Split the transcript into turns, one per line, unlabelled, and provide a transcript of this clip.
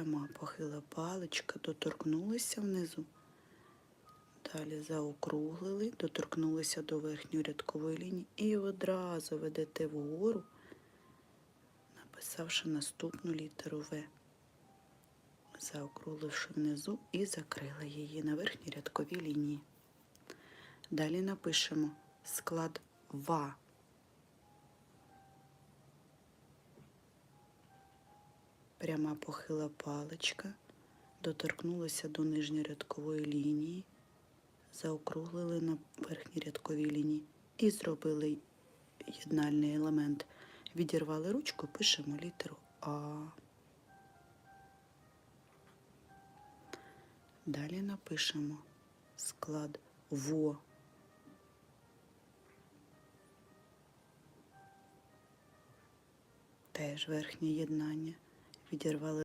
Пряма похила паличка, доторкнулися внизу. Далі заокруглили, доторкнулися до верхньої рядкової лінії і одразу ведете вгору, написавши наступну літеру В. Заокругливши внизу і закрили її на верхній рядковій лінії. Далі напишемо склад ВА. Пряма похила паличка, доторкнулася до нижньої рядкової лінії, заокруглили на верхній рядковій лінії і зробили єднальний елемент. Відірвали ручку, пишемо літеру А. Далі напишемо склад ВО. Теж верхнє єднання. Відірвали